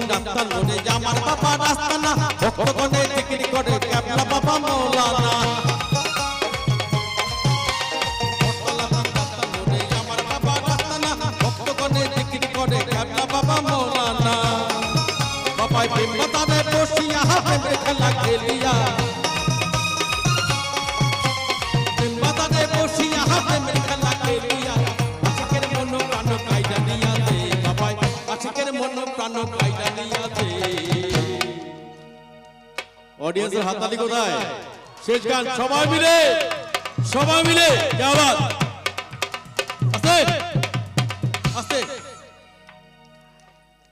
Morning রাস্তা মোড়ে আমার বাবা রাস্তা না। ভক্তগণে টিকিট করে ক্যাবলা বাবা মৌলানা। বাবাই বিপদারে বসিয়া হাতে খেলা খেলিয়া। মন প্রাণ মন অডিয়েন্সের হাততালি কোথায়? শেষ গান সবাই মিলে সবাই মিলে আওয়াজ আস্তে। আস্তে।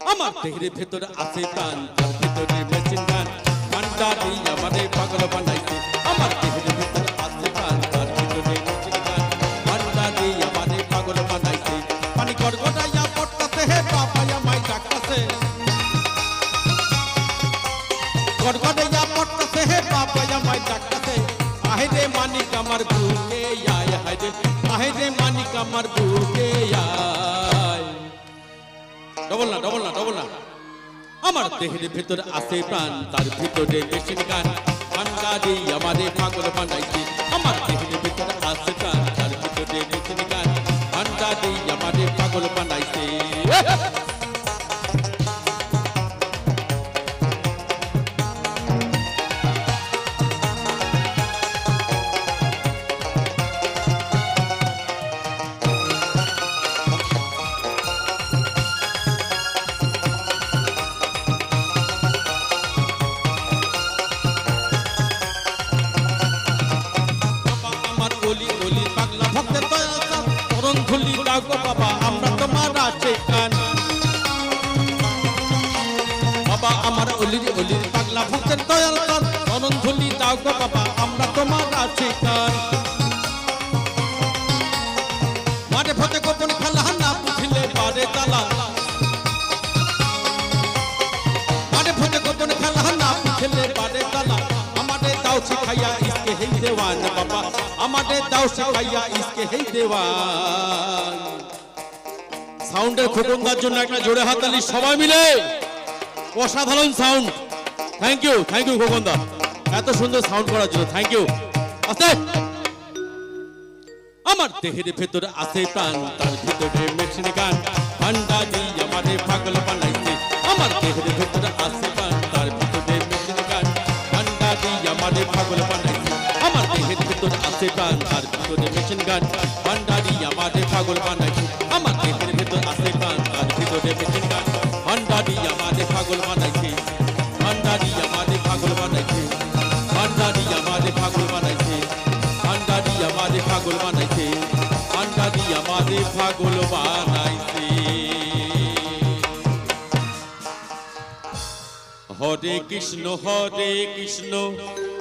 আমার দেহের ভেতরে আছে তার ভেতরে মেশিন গান। গানটা পাগল বানাইছে। আমার দেহের ভেতরে আছে তার ভেতরে মেশিন গান। গানটা পাগল বানাইছে। পানি গড়গড়াইয়া পড়তাছে হে বাবা আমায় ডাকতাছে। গড়গড়াইয়া আমার বুকে আয় হায় রে দেহের ভেতর আছে প্রাণ তার ভিতরে মেশিন গান দেহের ভেতর গো বাবা আমরা তোমার আছে কান। বাবা আমার অলি অলি পাগলা ভক্তের দয়াল চাঁদ, চরণ ধুলি দাও গো বাবা আমরা তোমার আছে কান। মাঠে ফতে গোপন খেলা না বুঝলে পারে চালা মাঠে ফতে গোপন খেলা না বুঝলে পারে চালা আমাদের দাও শিখাইয়া ইসকে হেই দেওয়ান বাবা আমাদের দাও শিখাইয়া ইসকে হেই দেওয়ান সাউন্ডের খোকনদার জন্য একটা জোরে হাতালি সবাই মিলে। অসাধারণ sound. Thank you thank you খোকনদা। এত সুন্দর সাউন্ড করার জন্য থ্যাংক ইউ আস্তে। আমার দেহের ভেতরে আছে প্রাণ, তার ভিতরে মেশিন গান। ঠান্ডা দিয়ে আমাদের পাগল বানাইছে। আমার দেহের ভেতরে আছে প্রাণ, তার ভিতরে মেশিন গান। ঠান্ডা দিয়ে আমাদের পাগল বানাইছে। আমার আছে প্রাণ তার ভিতরে মেশিন গান। দিয়ে আমাদের পাগল বানাইছে আমার দেহের ভেতরে আছে প্রাণ তার ভিতরে মেশিন গান। দিয়ে আমাদের পাগল বানাইছে দিয়ে আমাদের পাগল বানাইছে দিয়ে আমাদের পাগল বানাইছে দিয়ে আমাদের পাগল বানাইছে দিয়ে আমাদের পাগল বানাইছে। হরে কৃষ্ণ হরে কৃষ্ণ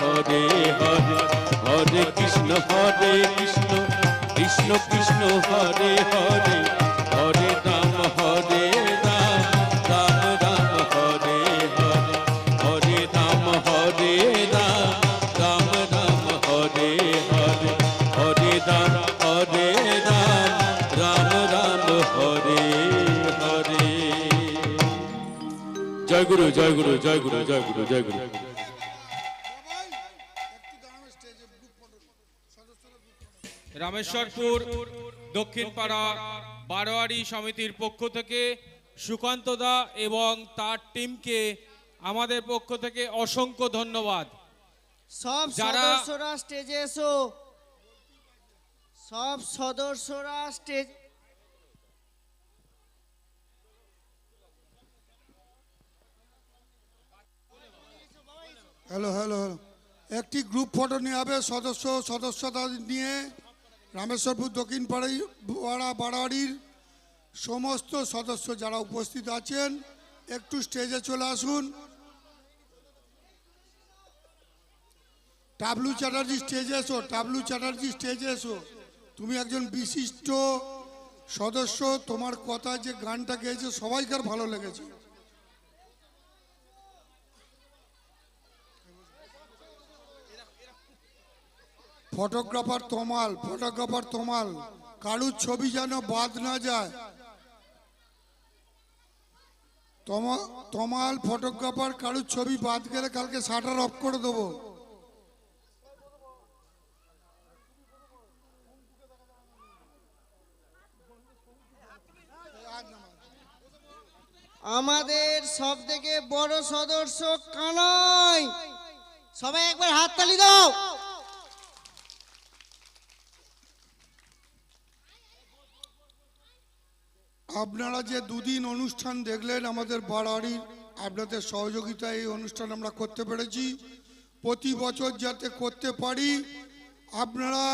হরে হরে হরে কৃষ্ণ হরে কৃষ্ণ কৃষ্ণ কৃষ্ণ, হরে হরে হরে রাম হরে রাম রাম রাম, হরে হরে হরে রাম হরে রাম রাম রাম, হরে হরে হরে রাম হরে রাম রাম রাম, হরে হরে। জয় গুরু জয় গুরু জয় গুরু জয় গুরু জয় গুরু। রামেশ্বরপুর দক্ষিণ পাড়া বারোয়ারি সমিতির পক্ষ থেকে সুকান্ত দা এবং তার টিমকে আমাদের পক্ষ থেকে অসংখ্য ধন্যবাদ। সব যারা- সদস্যরা স্টেজে এসো। সব সদস্যরা স্টেজ হ্যালো হ্যালো হ্যালো একটি গ্রুপ ফটো নেওয়া হবে সদস্য সদস্যতা নিয়ে। রামেশ্বরপুর দক্ষিণ পাড়ি পাড়া বাড়াবাড়ির সমস্ত সদস্য যারা উপস্থিত আছেন, একটু স্টেজে চলে আসুন। টাবলু চ্যাটার্জি স্টেজে এসো, টাবলু চ্যাটার্জি স্টেজে এসো। তুমি একজন বিশিষ্ট সদস্য, তোমার কথা যে গানটা গেয়েছে সবাইকার ভালো লেগেছে। ফটোগ্রাফার তোমাল ফটোগ্রাফার তোমাল, কারুর ছবি যেন বাদ না যায়। তমা- তমাল, ফটোগ্রাফার, কারুর ছবি বাদ গেলে কালকে শাটার অফ করে দেবো। আমাদের সব থেকে বড় সদস্য কানাই সবাই একবার হাততালি দাও। আপনারা যে দুদিন অনুষ্ঠান দেখলেন আমাদের বাড়াড়ির, আপনাদের সহযোগিতায় এই অনুষ্ঠান আমরা করতে পেরেছি। প্রতি বছর যাতে করতে পারি, আপনারা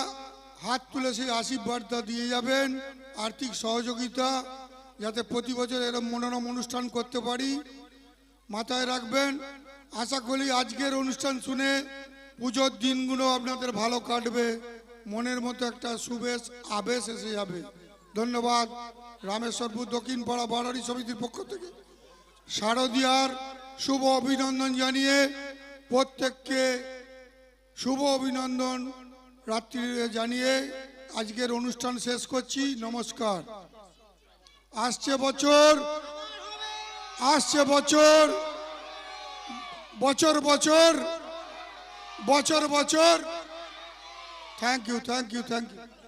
হাত তুলে সেই আশীর্বাদটা দিয়ে যাবেন, আর্থিক সহযোগিতা, যাতে প্রতি বছর এরকম মনোরম অনুষ্ঠান করতে পারি। মাথায় রাখবেন, আশা করি আজকের অনুষ্ঠান শুনে পুজোর দিনগুলো আপনাদের ভালো কাটবে, মনের মতো একটা শুভেশ আবেশ এসে যাবে। ধন্যবাদ রামেশ্বরপুর দক্ষিণ পাড়া বাড়ারি সমিতির পক্ষ থেকে। শারদিয়ার শুভ অভিনন্দন জানিয়ে প্রত্যেককে শুভ অভিনন্দন রাত্রি জানিয়ে আজকের অনুষ্ঠান শেষ করছি। নমস্কার। আসছে বছর আসছে বছর বছর বছর বছর বছর। Thank you thank you thank you